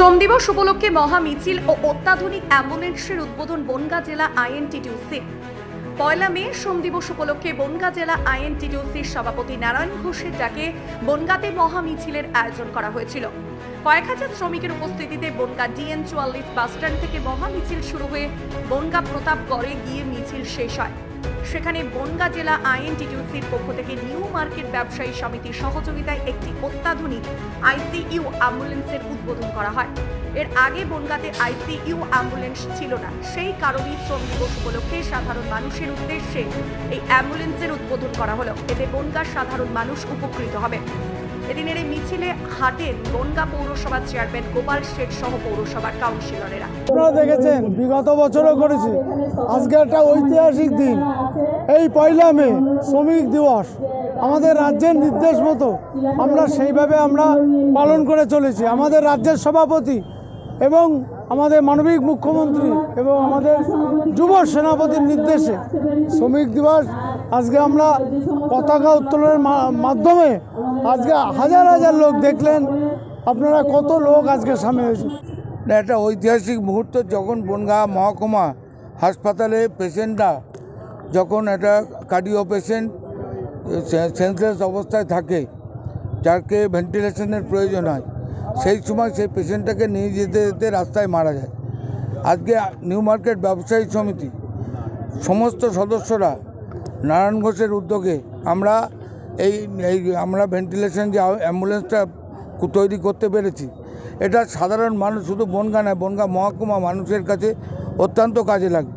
শ্রম দিবস উপলক্ষে মহা মিছিল ও অত্যাধুনিক অ্যাম্বুলেন্সের উদ্বোধন বনগাঁ জেলা আইএনটিটিউসি। পয়লা মে শ্রম দিবস উপলক্ষে বনগাঁ জেলা আইএনটিটিউসির সভাপতি নারায়ণ ঘোষের ডাকে বনগাঁতে মহা মিছিলের আয়োজন করা হয়েছিল। কয়েক হাজার শ্রমিকের উপস্থিতিতে বনগাঁ ডিএন চুয়াল্লিশ বাসস্ট্যান্ড থেকে মহা মিছিল শুরু হয়ে বনগাঁ প্রতাপগড়ে গিয়ে মিছিল শেষ হয়। সেখানে বনগাঁ জেলা আইএনটিটিউসির পক্ষ থেকে নিউ মার্কেট ব্যবসায়ী সমিতির সহযোগিতায় একটি অত্যাধুনিক আইসিইউ অ্যাম্বুলেন্সের উদ্বোধন করা হয়। এর আগে বনগাঁতে আইসিইউ অ্যাম্বুলেন্স ছিল না। সেই কারণেই শ্রম দিবস উপলক্ষে সাধারণ মানুষের উদ্দেশ্যে এই অ্যাম্বুলেন্সের উদ্বোধন করা হলো। এতে বনগাঁর সাধারণ মানুষ উপকৃত হবে। এদিনের এই মিছিলে হাটেন বনগাঁ পৌরসভার চেয়ারম্যান গোপাল শেঠ সহ পৌরসভার কাউন্সিলরেরা। আপনারা দেখেছেন, বিগত বছরও করেছি। আজকে একটা ঐতিহাসিক দিন। এই পয়লা মে, শ্রমিক দিবস। আমাদের রাজ্যের নির্দেশ মতো আমরা সেইভাবে আমরা পালন করে চলেছি। আমাদের রাজ্যের সভাপতি এবং আমাদের মানবিক মুখ্যমন্ত্রী এবং আমাদের যুব সেনাপতির নির্দেশে শ্রমিক দিবস আজকে আমরা পতাকা উত্তোলনের মাধ্যমে আজকে হাজার হাজার লোক দেখলেন। আপনারা কত লোক আজকে সামিল হয়েছে? একটা ঐতিহাসিক মুহূর্ত যখন বনগাঁ মহকুমা হাসপাতালে পেশেন্টরা, যখন একটা কার্ডিও পেশেন্ট সেন্সলেস অবস্থায় থাকে, যাকে ভেন্টিলেশনের প্রয়োজন হয়, সেই সময় সেই পেশেন্টটাকে নিয়ে যেতে যেতে রাস্তায় মারা যায়। আজকে নিউ মার্কেট ব্যবসায়ী সমিতি, সমস্ত সদস্যরা নারায়ণ ঘোষের উদ্যোগে আমরা এই এই, আমরা ভেন্টিলেশন যে অ্যাম্বুলেন্সটা তৈরি করতে পেরেছি, এটা সাধারণ মানুষ শুধু বনগা নয়, বনগা মহকুমা মানুষের কাছে অত্যন্ত কাজে লাগবে।